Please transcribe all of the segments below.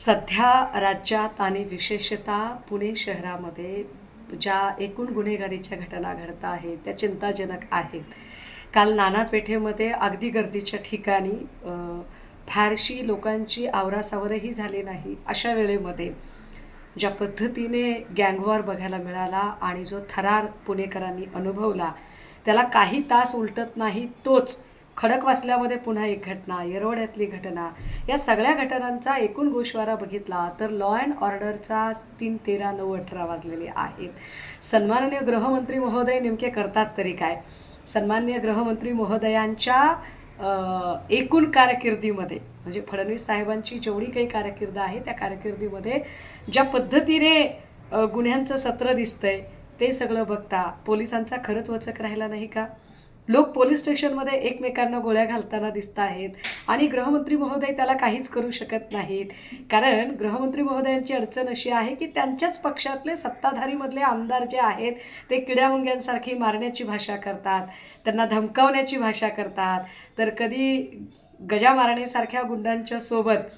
सध्या राज्यात आणि विशेषतः पुणे शहरामध्ये ज्या एकूण गुन्हेगारीच्या घटना घडत आहेत त्या चिंताजनक आहेत. काल नाना पेठेमध्ये अगदी गर्दीच्या ठिकाणी फारशी लोकांची आवरासावरही झाली नाही. अशा वेळेमध्ये ज्या पद्धतीने गँगवॉर बघायला मिळाला आणि जो थरार पुणेकरांनी अनुभवला त्याला काही तास उलटत नाही तोच खडकवासल्यामध्ये पुन्हा एक घटना येरवड्यातली घटना. या सगळ्या घटनांचा एकूण गोषवारा बघितला तर लॉ अँड ऑर्डरचा तीन तेरा नऊ अठरा वाजलेले आहेत. सन्माननीय गृहमंत्री महोदय नेमके करतात तरी काय? सन्माननीय गृहमंत्री महोदयांच्या एकूण कारकिर्दीमध्ये म्हणजे फडणवीस साहेबांची जेवढी काही कारकिर्द आहे त्या कारकिर्दीमध्ये ज्या पद्धतीने गुन्ह्यांचं सत्र दिसतंय ते सगळं बघता पोलिसांचा खरंच वचक राहिला नाही का? लोक पोलीस स्टेशनमध्ये एकमेकांना गोळ्या घालताना दिसत आहेत आणि गृहमंत्री महोदय त्याला काहीच करू शकत नाहीत. कारण गृहमंत्री महोदयांची अडचण अशी आहे की त्यांच्याच पक्षातले सत्ताधारीमधले आमदार जे आहेत ते किड्यामुंग्यांसारखी मारण्याची भाषा करतात त्यांना धमकावण्याची भाषा करतात. तर कधी गजा मारण्यासारख्या गुंडांच्या सोबत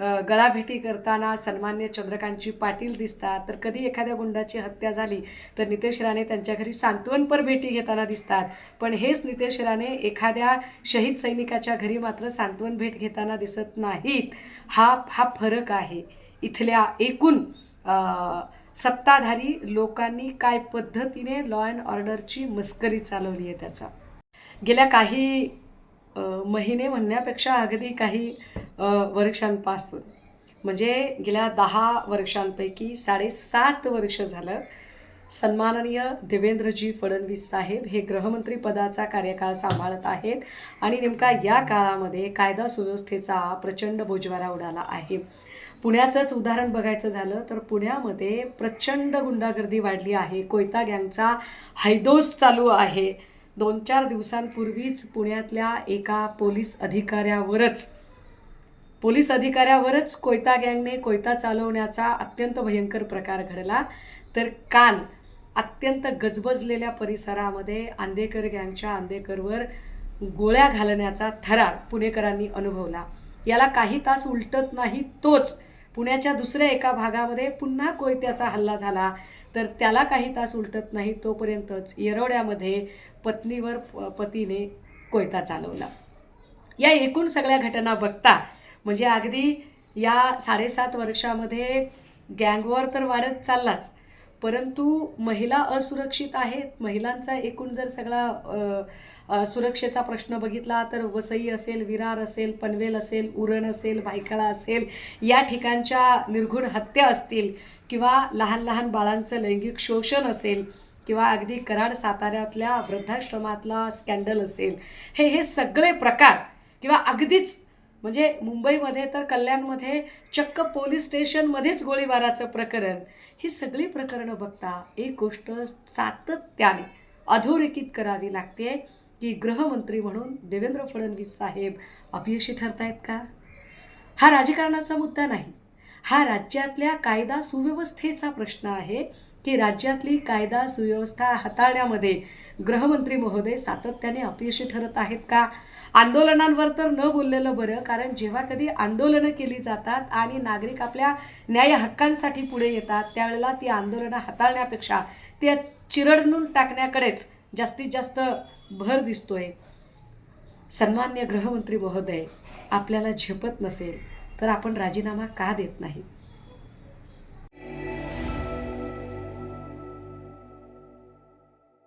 गळाभेटी करताना सन्मान्य चंद्रकांतजी पाटील दिसतात. तर कधी एखाद्या गुंडाची हत्या झाली तर नितेश राणे त्यांच्या घरी सांत्वनपर भेटी घेताना दिसतात. पण हेच नितेश राणे एखाद्या शहीद सैनिकाच्या घरी मात्र सांत्वन भेट घेताना दिसत नाहीत. हा हा फरक आहे. इथल्या एकूण सत्ताधारी लोकांनी काय पद्धतीने लॉ अँड ऑर्डरची मस्करी चालवली आहे त्याचा? गेल्या काही महिने म्हणण्यापेक्षा अगदी काही वर्षांपासून. म्हणजे गेल्या दहा वर्षांपैकी साडेसात वर्ष झालं सन्माननीय देवेंद्रजी फडणवीस साहेब हे गृहमंत्री पदाचा कार्यकाळ सांभाळत आहेत आणि नेमका या काळामध्ये कायदा सुव्यवस्थेचा प्रचंड बोजवारा उडाला आहे. पुण्याचंच उदाहरण बघायचं झालं तर पुण्यामध्ये प्रचंड गुंडागर्दी वाढली आहे. कोयता गँगचा हैदोस चालू आहे. दोन चार दिवसांपूर्वीच पुण्यातल्या एका पोलीस अधिकाऱ्यावरच पोलीस अधिकाऱ्यावरच कोयता गँगने कोयता चालवण्याचा अत्यंत भयंकर प्रकार घडला. तर काल अत्यंत गजबजलेल्या परिसरामध्ये आंदेकर गँगच्या आंदेकरवर गोळ्या घालण्याचा थरार पुणेकरांनी अनुभवला. याला काही तास उलटत नाही तोच पुण्याच्या दुसऱ्या एका भागामध्ये पुन्हा कोयत्याचा हल्ला झाला. तर त्याला काही तास उलटत नाही तोपर्यंतच येरवड्यामध्ये पत्नीवर प- पतीने कोयता चालवला. या एकूण सगळ्या घटना बघता म्हणजे अगदी या साडेसात वर्षामध्ये गँगवॉर तर वाढत चाललाच. परंतु महिला असुरक्षित आहेत. महिलांचा एकूण जर सगळा सुरक्षेचा प्रश्न बघितला तर वसई असेल विरार असेल पनवेल असेल उरण असेल भायखळा असेल या ठिकाणच्या निर्घुण हत्या असतील किंवा लहान लहान बाळांचं लैंगिक शोषण असेल किंवा अगदी कराड साताऱ्यातल्या वृद्धाश्रमातला स्कॅन्डल असेल हे हे सगळे प्रकार किंवा अगदीच म्हणजे मुंबईमध्ये तर कल्याणमध्ये चक्क पोलीस स्टेशनमध्येच गोळीबाराचं प्रकरण. ही सगळी प्रकरणं बघता एक गोष्ट सातत्याने अधोरेखित करावी लागते की गृहमंत्री म्हणून देवेंद्र फडणवीस साहेब अपयशी ठरतायत का? हा राजकारणाचा मुद्दा नाही. हा राज्यातल्या कायदा सुव्यवस्थेचा प्रश्न आहे. की राज्यातली कायदा सुव्यवस्था हाताळण्यामध्ये गृहमंत्री महोदय सातत्याने अपयशी ठरत आहेत का? आंदोलनांवर तर न बोललेलं बरं कारण जेव्हा कधी आंदोलनं केली जातात आणि नागरिक आपल्या न्याय हक्कांसाठी पुढे येतात त्यावेळेला ती आंदोलनं हाताळण्यापेक्षा ते चिरडणून टाकण्याकडेच जास्तीत जास्त भर दिसतोय. सन्मान्य गृहमंत्री महोदय आपल्याला झेपत नसेल तर आपण राजीनामा का देत नाही?